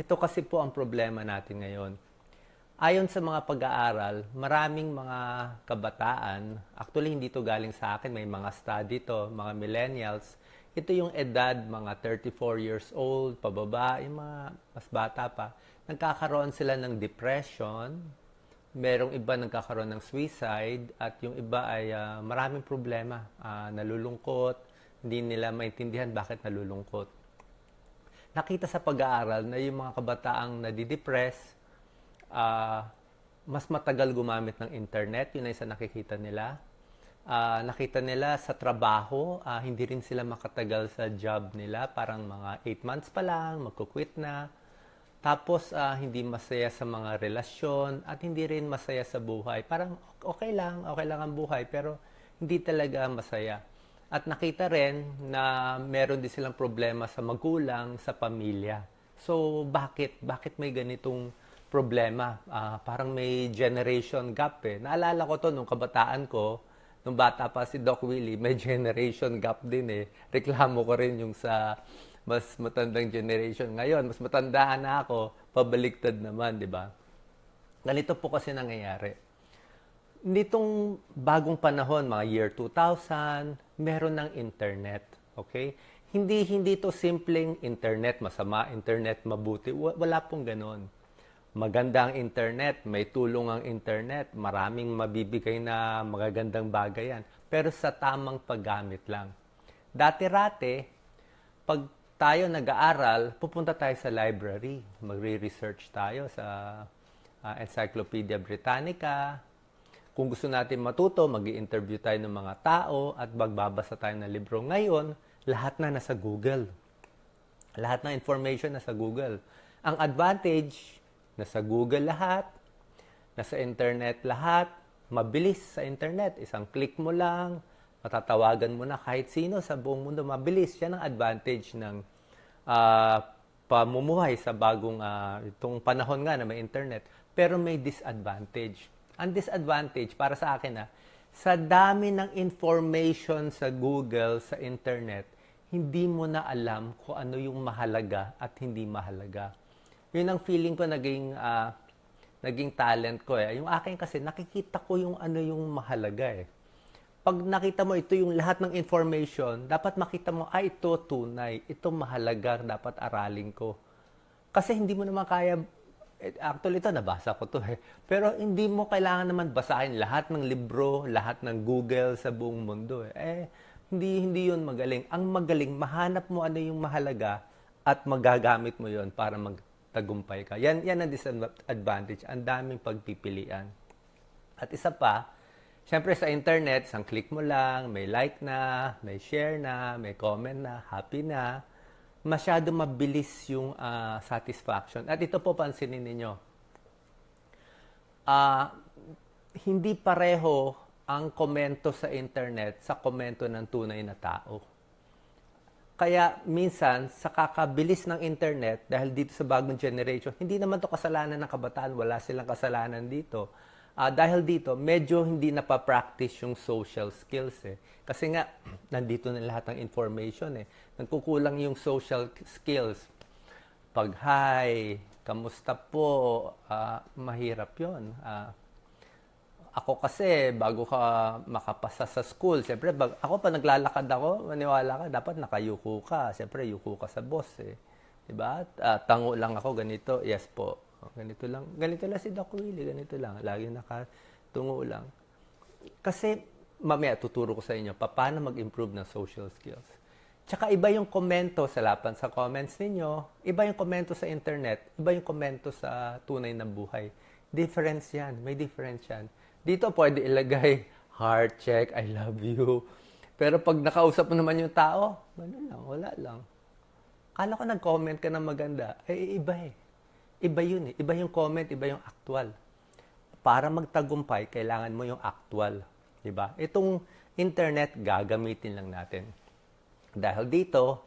Ito kasi po ang problema natin ngayon. Ayon sa mga pag-aaral, maraming mga kabataan, actually hindi to galing sa akin, may mga study to, mga millennials, ito yung edad, mga 34 years old, pababa, yung mga mas bata pa, nagkakaroon sila ng depression, merong iba nagkakaroon ng suicide, at yung iba ay ah, maraming problema, ah, nalulungkot, hindi nila maintindihan bakit nalulungkot nakita sa pag-aaral na yung mga kabataang nadidepress, ah, mas matagal gumamit ng internet, yun ay sa nakikita nila. Ah, nakita nila sa trabaho, ah, hindi rin sila makatagal sa job nila, parang mga 8 months pa lang, magkukwit na. Tapos, ah, hindi masaya sa mga relasyon at hindi rin masaya sa buhay. Parang okay lang, okay lang ang buhay, pero hindi talaga masaya. At nakita rin na meron din silang problema sa magulang, sa pamilya. So, bakit? Bakit may ganitong problema? Ah, parang may generation gap eh. Naalala ko to nung kabataan ko, nung bata pa si Doc Willie, may generation gap din eh. Reklamo ko rin yung sa mas matandang generation. Ngayon, mas matandaan na ako, pabaliktad naman, di ba? Ganito po kasi nangyayari nitong bagong panahon, mga year 2000, meron ng internet. Okay? Hindi hindi to simpleng internet, masama internet, mabuti. Wa- Wala pong ganon. Maganda ang internet, may tulong ang internet, maraming mabibigay na magagandang bagay yan. Pero sa tamang paggamit lang. Dati-rate, pag tayo nag-aaral, pupunta tayo sa library. Magre-research tayo sa ah, Encyclopedia Britannica, kung gusto natin matuto, mag interview tayo ng mga tao at magbabasa tayo ng libro. Ngayon, lahat na nasa Google. Lahat ng information nasa Google. Ang advantage, nasa Google lahat, nasa internet lahat, mabilis sa internet. Isang click mo lang, matatawagan mo na kahit sino sa buong mundo. Mabilis. Yan ang advantage ng ah, pamumuhay sa bagong ah, itong panahon nga na may internet. Pero may disadvantage. Ang disadvantage para sa akin na sa dami ng information sa Google, sa internet, hindi mo na alam kung ano yung mahalaga at hindi mahalaga. Yun ang feeling ko naging ah, naging talent ko eh. Yung akin kasi nakikita ko yung ano yung mahalaga eh. Pag nakita mo ito yung lahat ng information, dapat makita mo, ay ito tunay, ito mahalaga, dapat aralin ko. Kasi hindi mo naman kaya, actually ito nabasa ko to eh. Pero hindi mo kailangan naman basahin lahat ng libro, lahat ng Google sa buong mundo eh. eh hindi, hindi yun magaling. Ang magaling, mahanap mo ano yung mahalaga at magagamit mo yon para magtagumpay ka. Yan, yan ang disadvantage. Ang daming pagpipilian. At isa pa, syempre sa internet, isang click mo lang, may like na, may share na, may comment na, happy na. Masyado mabilis yung ah, satisfaction. At ito po pansinin ninyo. Ah, hindi pareho ang komento sa internet sa komento ng tunay na tao. Kaya minsan, sa kakabilis ng internet, dahil dito sa bagong generation, hindi naman to kasalanan ng kabataan, wala silang kasalanan dito. Ah, dahil dito, medyo hindi napapractice yung social skills eh. Kasi nga, nandito na lahat ng information eh. Nagkukulang yung social skills. Pag hi, kamusta po, ah, mahirap yon. Ah, ako kasi, bago ka makapasa sa school, siyempre, bag, ako pa naglalakad ako, maniwala ka, dapat nakayuko ka. Siyempre, yuko ka sa boss eh. Diba? Ah, tango lang ako, ganito. Yes po. Oh, ganito lang. Ganito lang si Doc Willie, ganito lang. Lagi nakatungo lang. Kasi, mamaya tuturo ko sa inyo, pa- paano mag-improve ng social skills. Tsaka iba yung komento sa lapan sa comments ninyo, iba yung komento sa internet, iba yung komento sa tunay na buhay. Difference yan. May difference yan. Dito pwede ilagay heart check, I love you. Pero pag nakausap mo naman yung tao, ano lang, wala lang. Kala ko nag-comment ka ng maganda. Eh, iba eh. Iba yun eh. Iba yung comment, iba yung actual. Para magtagumpay, kailangan mo yung actual. Diba? Itong internet, gagamitin lang natin. Dahil dito,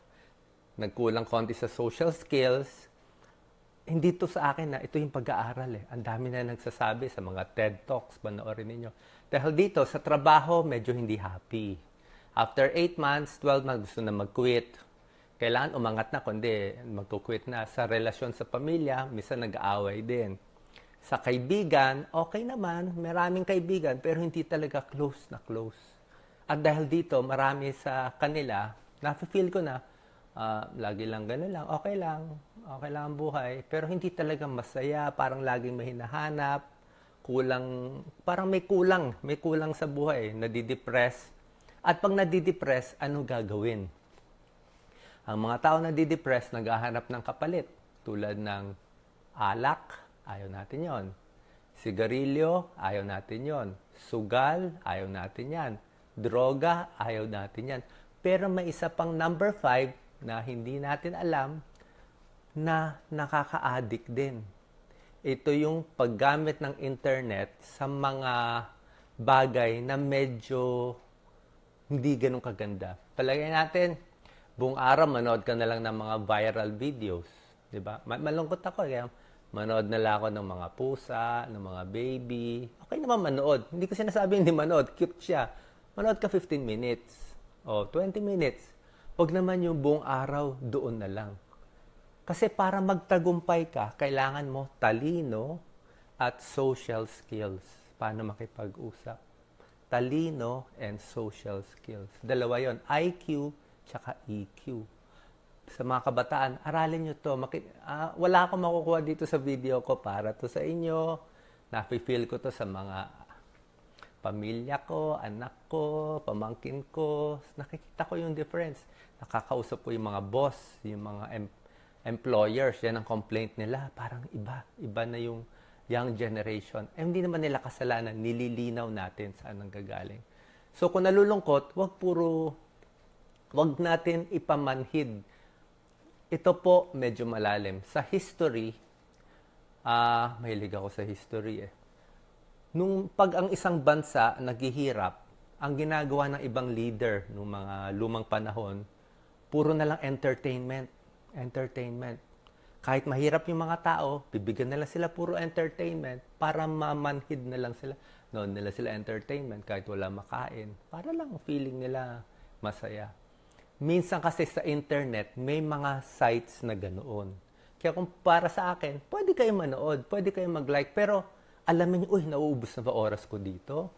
nagkulang konti sa social skills, hindi to sa akin na ito yung pag-aaral eh. Ang dami na nagsasabi sa mga TED Talks, panoorin ninyo. Dahil dito, sa trabaho, medyo hindi happy. After 8 months, 12 months, gusto na mag-quit. Kailangan umangat na, kundi magkukwit na. Sa relasyon sa pamilya, minsan nag-aaway din. Sa kaibigan, okay naman, maraming kaibigan, pero hindi talaga close na close. At dahil dito, marami sa kanila, nafe-feel ko na, ah, lagi lang gano'n lang, okay lang, okay lang ang buhay, pero hindi talaga masaya, parang laging may hinahanap, kulang, parang may kulang, may kulang sa buhay, nadidepress. At pag nadidepress, ano gagawin? Ang mga tao na didepress, naghahanap ng kapalit. Tulad ng alak, ayaw natin yon. Sigarilyo, ayaw natin yon. Sugal, ayaw natin yan. Droga, ayaw natin yan. Pero may isa pang number five na hindi natin alam na nakaka-addict din. Ito yung paggamit ng internet sa mga bagay na medyo hindi ganun kaganda. Palagay natin, buong araw manood ka na lang ng mga viral videos. Di ba? Ma- malungkot ako. Kaya manood na lang ako ng mga pusa, ng mga baby. Okay naman manood. Hindi ko sinasabi hindi manood. Cute siya. Manood ka 15 minutes. O 20 minutes. Huwag naman yung buong araw, doon na lang. Kasi para magtagumpay ka, kailangan mo talino at social skills. Paano makipag-usap? Talino and social skills. Dalawa yon IQ tsaka EQ. Sa mga kabataan, aralin nyo to. Maki- ah, wala akong makukuha dito sa video ko para to sa inyo. Nafe-feel ko to sa mga pamilya ko, anak ko, pamangkin ko. Nakikita ko yung difference. Nakakausap ko yung mga boss, yung mga em- employers. Yan ang complaint nila. Parang iba. Iba na yung young generation. Eh, hindi naman nila kasalanan. Nililinaw natin saan ang gagaling. So, kung nalulungkot, wag puro, wag natin ipamanhid. Ito po medyo malalim. Sa history, ah, mahilig ako sa history eh. Nung pag ang isang bansa naghihirap, ang ginagawa ng ibang leader nung mga lumang panahon, puro na lang entertainment. Entertainment. Kahit mahirap yung mga tao, bibigyan nila sila puro entertainment para mamanhid na lang sila. Noon nila sila entertainment kahit wala makain. Para lang feeling nila masaya. Minsan kasi sa internet, may mga sites na ganoon. Kaya kung para sa akin, pwede kayo manood, pwede kayo mag-like, pero alamin niyo, uy, nauubos na ba oras ko dito?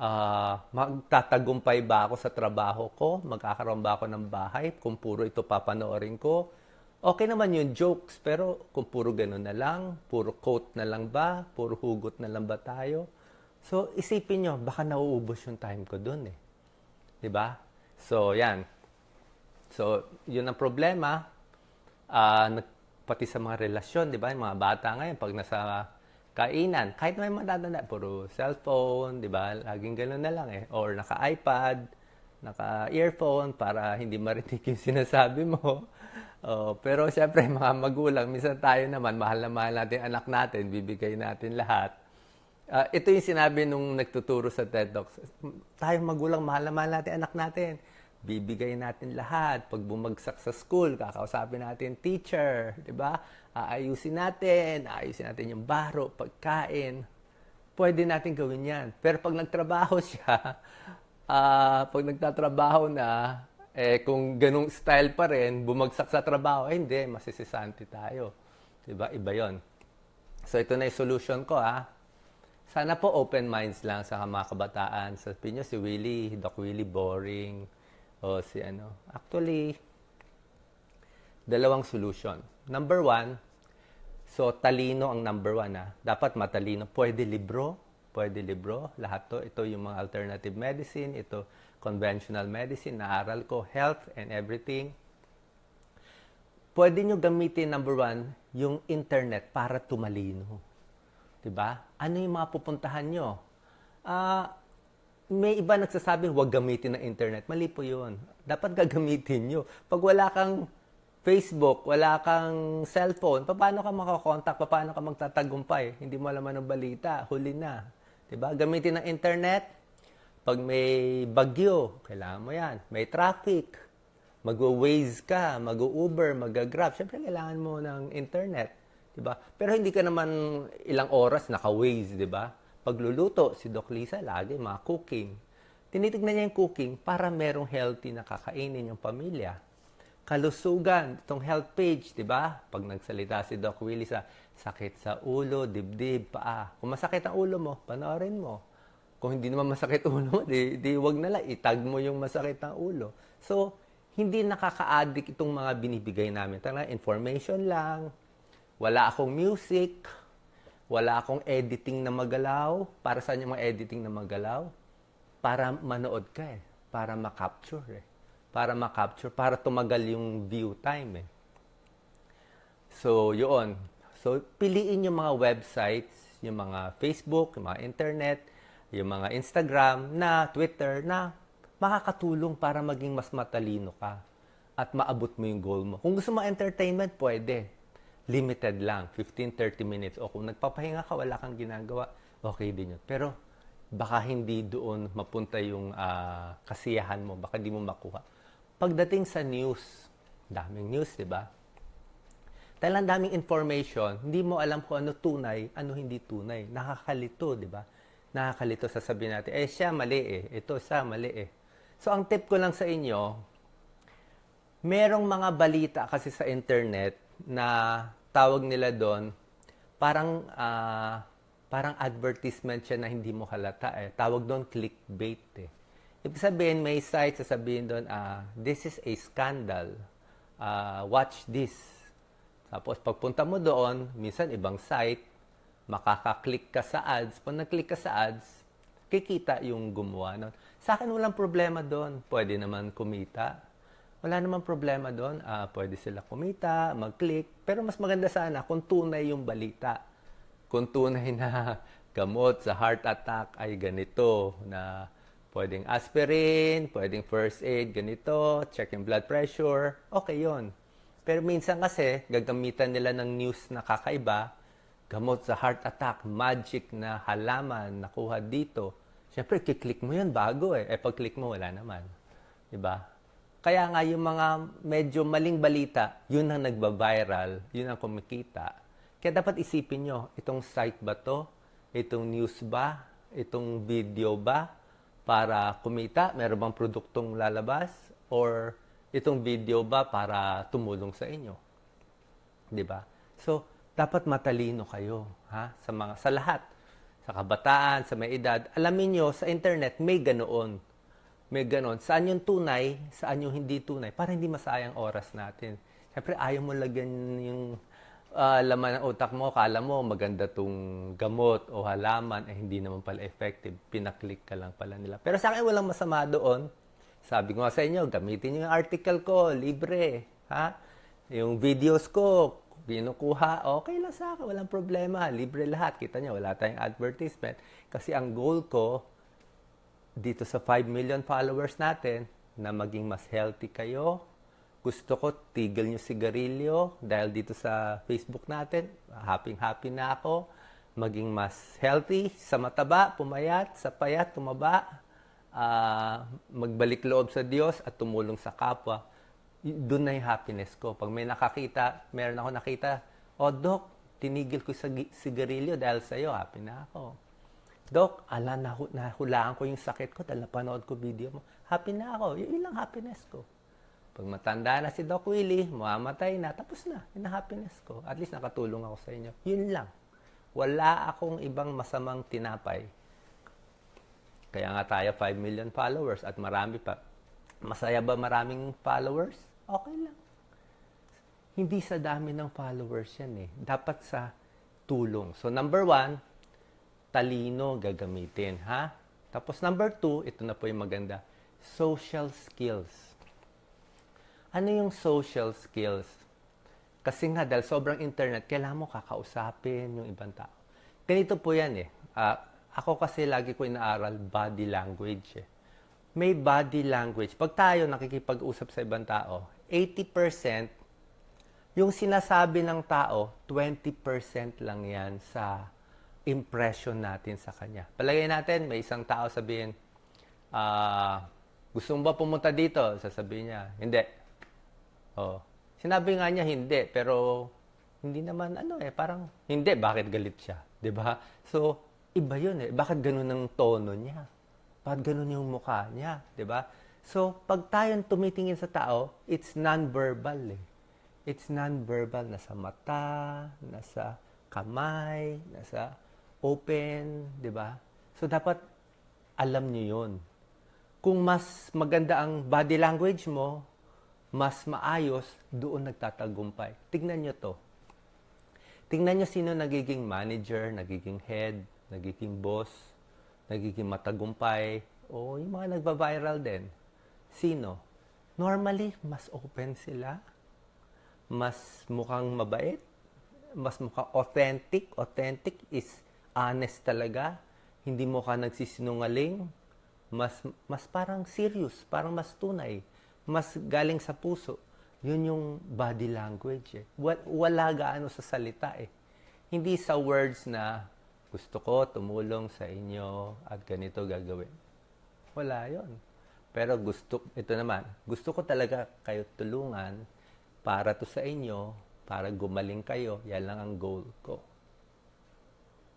Ah, magtatagumpay ba ako sa trabaho ko? Magkakaroon ba ako ng bahay kung puro ito papanoorin ko? Okay naman yung jokes, pero kung puro ganun na lang, puro quote na lang ba, puro hugot na lang ba tayo? So, isipin nyo, baka nauubos yung time ko dun eh. ba? So, yan. So, yun ang problema. Nag- pati sa mga relasyon, 'di ba? Yung mga bata ngayon pag nasa kainan, kahit may matanda, puro cellphone, 'di ba? Laging gano'n na lang eh. Or naka-iPad, naka-earphone para hindi marinig yung sinasabi mo. Oh, pero siyempre mga magulang, minsan tayo naman mahal na mahal natin anak natin, bibigay natin lahat. Ah, ito yung sinabi nung nagtuturo sa TED Talks. Tayong magulang, mahal na mahal natin anak natin. Bibigay natin lahat. Pag bumagsak sa school, kakausapin natin teacher, di ba? Aayusin natin, aayusin natin yung baro, pagkain. Pwede natin gawin yan. Pero pag nagtrabaho siya, ah, pag nagtatrabaho na, eh kung ganung style pa rin, bumagsak sa trabaho, eh hindi, masisisanti tayo. Di ba? Iba yon. So ito na yung solution ko ah. Sana po open minds lang sa mga kabataan. Sa pinyo si Willie, Doc Willie boring. O si ano. Actually, dalawang solution. Number one, so talino ang number one ah. Dapat matalino. Pwede libro, pwede libro. Lahat to. Ito yung mga alternative medicine. Ito conventional medicine. Naaral ko. Health and everything. Pwede nyo gamitin, number one, yung internet para tumalino. 'Di ba? Ano yung mga pupuntahan nyo? Ah, may iba nagsasabi, huwag gamitin ng internet. Mali po yun. Dapat gagamitin nyo. Pag wala kang Facebook, wala kang cellphone, paano ka makakontakt? Paano ka magtatagumpay? Hindi mo alam ng balita. Huli na. 'Di ba? Gamitin ng internet. Pag may bagyo, kailangan mo yan. May traffic. Mag-Waze ka, mag-Uber, mag-Grab. Siyempre, kailangan mo ng internet. 'di ba? Pero hindi ka naman ilang oras naka-Waze, 'di ba? Pagluluto, si Doc Lisa lagi mga cooking. Tinitignan niya yung cooking para merong healthy na kakainin yung pamilya. kalusugan, itong health page, di ba? Pag nagsalita si Doc Willie sa sakit sa ulo, dibdib, paa. Kung masakit ang ulo mo, panoorin mo. Kung hindi naman masakit ulo mo, di, di wag na lang, itag mo yung masakit ang ulo. So, hindi nakaka-addict itong mga binibigay namin. Talaga, information lang, wala akong music, wala akong editing na magalaw. Para saan yung mga editing na magalaw? Para manood ka eh. Para makapture eh. Para makapture, para tumagal yung view time eh. So, yun. So, piliin yung mga websites, yung mga Facebook, yung mga internet, yung mga Instagram, na Twitter, na makakatulong para maging mas matalino ka at maabot mo yung goal mo. Kung gusto mo entertainment, pwede. Limited lang, 15-30 minutes. O kung nagpapahinga ka, wala kang ginagawa, okay din yun. Pero baka hindi doon mapunta yung ah, kasiyahan mo, baka hindi mo makuha. Pagdating sa news, daming news, di ba? Dahil ang daming information, hindi mo alam kung ano tunay, ano hindi tunay. Nakakalito, di ba? Nakakalito sasabihin natin, eh siya mali eh, ito siya mali eh. So ang tip ko lang sa inyo, merong mga balita kasi sa internet na tawag nila doon, parang ah, parang advertisement siya na hindi mo halata eh. Tawag doon clickbait eh. Ibig sabihin, may site sasabihin doon, ah, this is a scandal. Ah, watch this. Tapos pagpunta mo doon, minsan ibang site, makaka-click ka sa ads. Pag nag-click ka sa ads, kikita yung gumawa nun. Sa akin walang problema doon. Pwede naman kumita. Wala naman problema doon. Ah, pwede sila kumita, mag-click. Pero mas maganda sana kung tunay yung balita. Kung tunay na gamot sa heart attack ay ganito na pwedeng aspirin, pwedeng first aid, ganito, check yung blood pressure, okay yon. Pero minsan kasi, gagamitan nila ng news na kakaiba, gamot sa heart attack, magic na halaman, nakuha dito. Siyempre, kiklik mo yun bago eh. Eh, pag-click mo, wala naman. Diba? Kaya nga, yung mga medyo maling balita, yun ang nagba-viral, yun ang kumikita. Kaya dapat isipin nyo, itong site ba to? Itong news ba? Itong video ba? Para kumita? Meron bang produktong lalabas? Or itong video ba para tumulong sa inyo? 'di ba? So, dapat matalino kayo, ha? Sa mga sa lahat. Sa kabataan, sa may edad, alamin nyo sa internet may ganoon. May ganoon. Saan yung tunay, saan yung hindi tunay para hindi masayang oras natin. Siyempre, ayaw mo lagyan yung ah, laman ng utak mo, kala mo maganda tong gamot o halaman, eh hindi naman pala effective. Pinaklik ka lang pala nila. Pero sa akin, walang masama doon. Sabi ko nga sa inyo, gamitin yung article ko, libre. Ha? Yung videos ko, binukuha, okay lang sa akin, walang problema. Libre lahat. Kita nyo, wala tayong advertisement. Kasi ang goal ko, dito sa 5 million followers natin, na maging mas healthy kayo. Gusto ko, tigil nyo sigarilyo dahil dito sa Facebook natin, happy-happy na ako. Maging mas healthy, sa mataba, pumayat, sa payat, tumaba ah, magbalik loob sa Diyos at tumulong sa kapwa, doon na yung happiness ko. Pag may nakakita, meron ako nakita, oh Dok, tinigil ko sa sigarilyo dahil sa'yo, happy na ako. Dok, ala, nahu- nahulaan ko yung sakit ko dahil napanood ko video mo. Happy na ako. Yun lang happiness ko. Pag matanda na si Doc Willie, mamamatay na, tapos na. Yun ang happiness ko. At least nakatulong ako sa inyo. Yun lang. Wala akong ibang masamang tinapay. Kaya nga tayo 5 million followers at marami pa. Masaya ba maraming followers? Okay lang. Hindi sa dami ng followers yan eh. Dapat sa tulong. So number one, talino gagamitin, ha? Tapos number two, ito na po yung maganda, social skills. Ano yung social skills? Kasi nga, dahil sobrang internet, kailangan mo kakausapin yung ibang tao. Ganito po yan eh. Ah, ako kasi lagi ko inaaral body language eh. May body language. Pag tayo nakikipag-usap sa ibang tao, 80% yung sinasabi ng tao, 20% lang yan sa impression natin sa kanya. Palagay natin, may isang tao sabihin, ah, gusto mo ba pumunta dito? Sasabihin niya, hindi. Oh. Sinabi nga niya hindi, pero hindi naman ano eh, parang hindi, bakit galit siya? 'Di ba? So, iba 'yun eh. Bakit ganun ang tono niya? Bakit ganun yung mukha niya, 'di ba? So, pag tayong tumitingin sa tao, it's non-verbal eh. It's non-verbal. Nasa mata, nasa kamay, nasa open, di ba? So, dapat alam nyo yun. Kung mas maganda ang body language mo, mas maayos, doon nagtatagumpay. Tignan nyo to. Tingnan nyo sino nagiging manager, nagiging head, nagiging boss, nagiging matagumpay, o yung mga nagba-viral din. Sino? Normally, mas open sila, mas mukhang mabait, mas mukhang authentic. Authentic is honest talaga. Hindi mo ka nagsisinungaling. Mas, mas parang serious, parang mas tunay. Mas galing sa puso. Yun yung body language eh. Wa- Wala gaano sa salita eh. Hindi sa words na gusto ko tumulong sa inyo at ganito gagawin. Wala yon. Pero gusto, ito naman, gusto ko talaga kayo tulungan para to sa inyo, para gumaling kayo. Yan lang ang goal ko.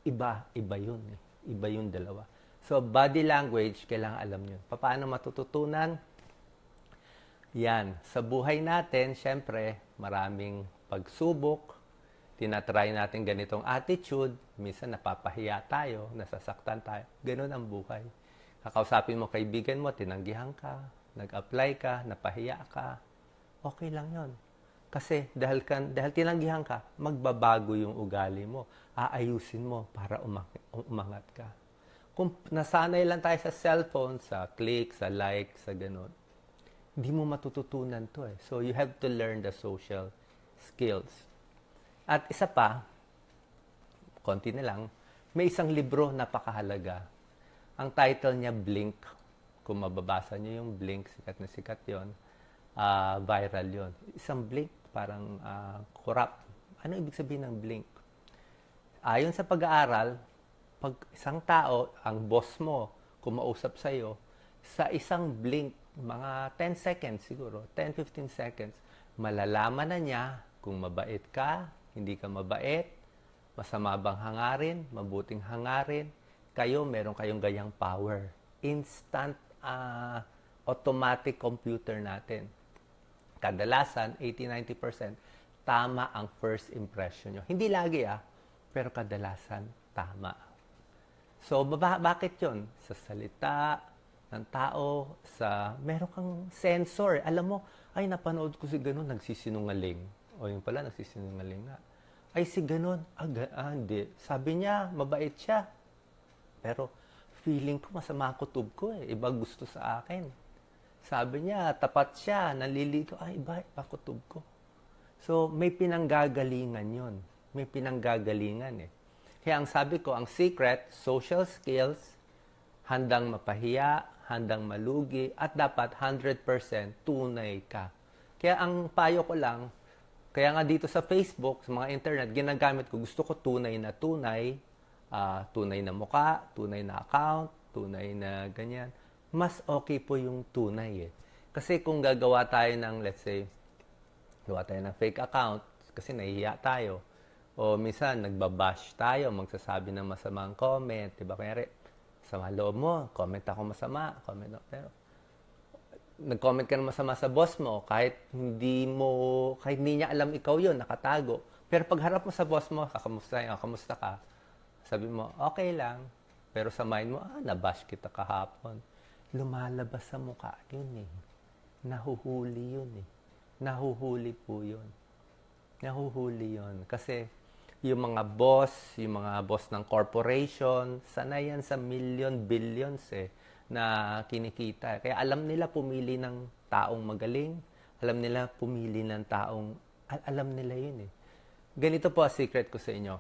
Iba, iba yun eh. Iba yung dalawa. So, body language, kailangan alam nyo. Paano matututunan? Yan. Sa buhay natin, syempre, maraming pagsubok. Tinatry natin ganitong attitude. Minsan napapahiya tayo, nasasaktan tayo. Ganun ang buhay. Kakausapin mo kaibigan mo, tinanggihan ka, nag-apply ka, napahiya ka. Okay lang yon. Kasi dahil, kan, dahil tinanggihan ka, magbabago yung ugali mo. Aayusin mo para umang- umangat ka. Kung nasanay lang tayo sa cellphone, sa click, sa like, sa ganun, hindi mo matututunan to eh. So you have to learn the social skills. At isa pa, konti na lang, may isang libro napakahalaga. Ang title niya Blink. Kung mababasa niyo yung Blink, sikat na sikat yon ah viral yon Isang Blink, parang ah, corrupt. Ano ibig sabihin ng Blink? Ayon sa pag-aaral, pag isang tao, ang boss mo, kumausap sa'yo, sa isang blink, mga 10 seconds siguro, 10-15 seconds, malalaman na niya kung mabait ka, hindi ka mabait, masama bang hangarin, mabuting hangarin, kayo, meron kayong ganyang power. Instant, ah, automatic computer natin. Kadalasan, 80-90%, tama ang first impression nyo. Hindi lagi ah, pero kadalasan, tama. So, baba, bakit yon Sa salita ng tao, sa meron kang sensor. Alam mo, ay napanood ko si ganun, nagsisinungaling. O yun pala, nagsisinungaling nga. Ay si ganun, ah, ga- ah, hindi. Sabi niya, mabait siya. Pero feeling ko masama ang kutob ko eh. Iba gusto sa akin. Sabi niya, tapat siya, naliligo. Ay, iba, iba kutob ko. So, may pinanggagalingan yon May pinanggagalingan eh. Kaya ang sabi ko, ang secret, social skills, handang mapahiya, handang malugi, at dapat 100% tunay ka. Kaya ang payo ko lang, kaya nga dito sa Facebook, sa mga internet, ginagamit ko, gusto ko tunay na tunay, ah, tunay na muka, tunay na account, tunay na ganyan. Mas okay po yung tunay eh. Kasi kung gagawa tayo ng, let's say, gawa tayo ng fake account kasi nahihiya tayo. O minsan, nagbabash tayo, magsasabi ng masamang comment. Diba? Kaya sama loob mo, comment ako masama. Comment ako. Pero, nag-comment ka ng masama sa boss mo, kahit hindi mo, kahit hindi niya alam ikaw yun, nakatago. Pero pag harap mo sa boss mo, kakamusta yun, kamusta ka? Sabi mo, okay lang. Pero sa mind mo, ah, nabash kita kahapon. Lumalabas sa mukha yun eh. Nahuhuli yun eh. Nahuhuli po yun. Nahuhuli yun. Kasi yung mga boss, yung mga boss ng corporation, sanay yan sa million, billions eh, na kinikita. Kaya alam nila pumili ng taong magaling. Alam nila pumili ng taong, al- alam nila yun eh. Ganito po ang secret ko sa inyo.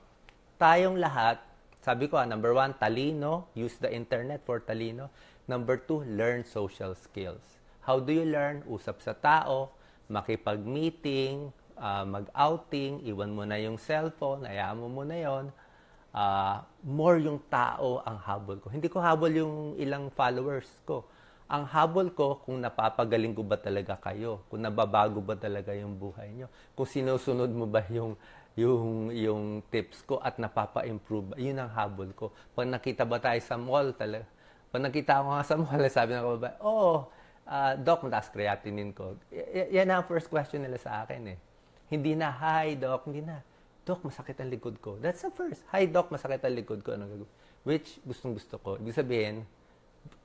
Tayong lahat, sabi ko ah, number one, talino. Use the internet for talino. Number two, learn social skills. How do you learn? Usap sa tao, makipag-meeting, ah, mag-outing, iwan mo na yung cellphone, hayaan mo muna yon. Ah, more yung tao ang habol ko. Hindi ko habol yung ilang followers ko. Ang habol ko kung napapagaling ko ba talaga kayo, kung nababago ba talaga yung buhay nyo, kung sinusunod mo ba yung yung yung tips ko at napapa-improve yun ang habol ko. Pag nakita ba tayo sa mall talaga, pag nakita ko nga sa mall, sabi ng babae, oh, ah, Doc, mataas creatinine ko. Y- yan ang first question nila sa akin eh. Hindi na, hi Doc, hindi na. Doc, masakit ang likod ko. That's the first. Hi Doc, masakit ang likod ko. Ano gagawin? Which gustong gusto ko. Ibig sabihin,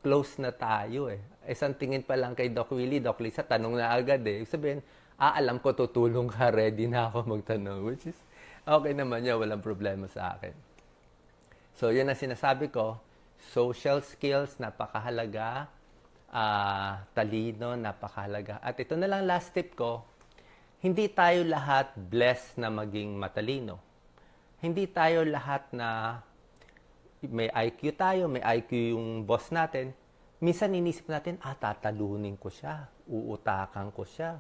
close na tayo eh. Isang tingin pa lang kay Doc Willie, Doc Lisa, tanong na agad eh. Ibig sabihin, ah, alam ko tutulong ka, ready na ako magtanong. Which is, okay naman niya, walang problema sa akin. So, yun ang sinasabi ko. Social skills, napakahalaga. Ah, talino, napakahalaga. At ito na lang last tip ko. Hindi tayo lahat blessed na maging matalino. Hindi tayo lahat na may IQ tayo, may IQ yung boss natin. Minsan inisip natin, ah, tatalunin ko siya. Uutakan ko siya.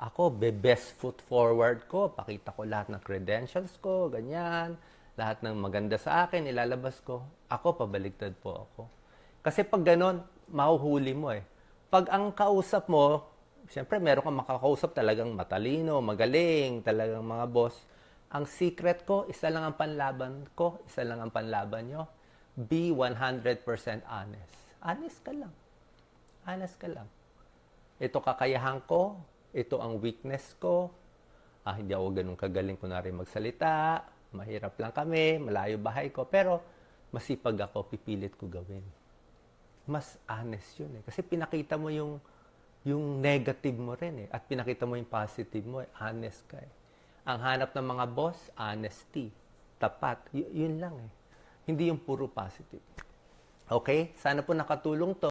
Ako, be best foot forward ko. Pakita ko lahat ng credentials ko, ganyan. Lahat ng maganda sa akin, ilalabas ko. Ako, pabaligtad po ako. Kasi pag ganon, mahuhuli mo eh. Pag ang kausap mo, siyempre meron kang makakausap talagang matalino, magaling, talagang mga boss. Ang secret ko, isa lang ang panlaban ko, isa lang ang panlaban nyo. Be 100% honest. Honest ka lang. Honest ka lang. Ito kakayahan ko, ito ang weakness ko. Ah, hindi ako ganun kagaling kunwari magsalita. Mahirap lang kami, malayo bahay ko. Pero masipag ako, pipilit ko gawin. Mas honest yun eh. Kasi pinakita mo yung yung negative mo rin eh. At pinakita mo yung positive mo eh. Honest ka eh. Ang hanap ng mga boss, honesty. Tapat. Y- yun lang eh. Hindi yung puro positive. Okay? Sana po nakatulong to.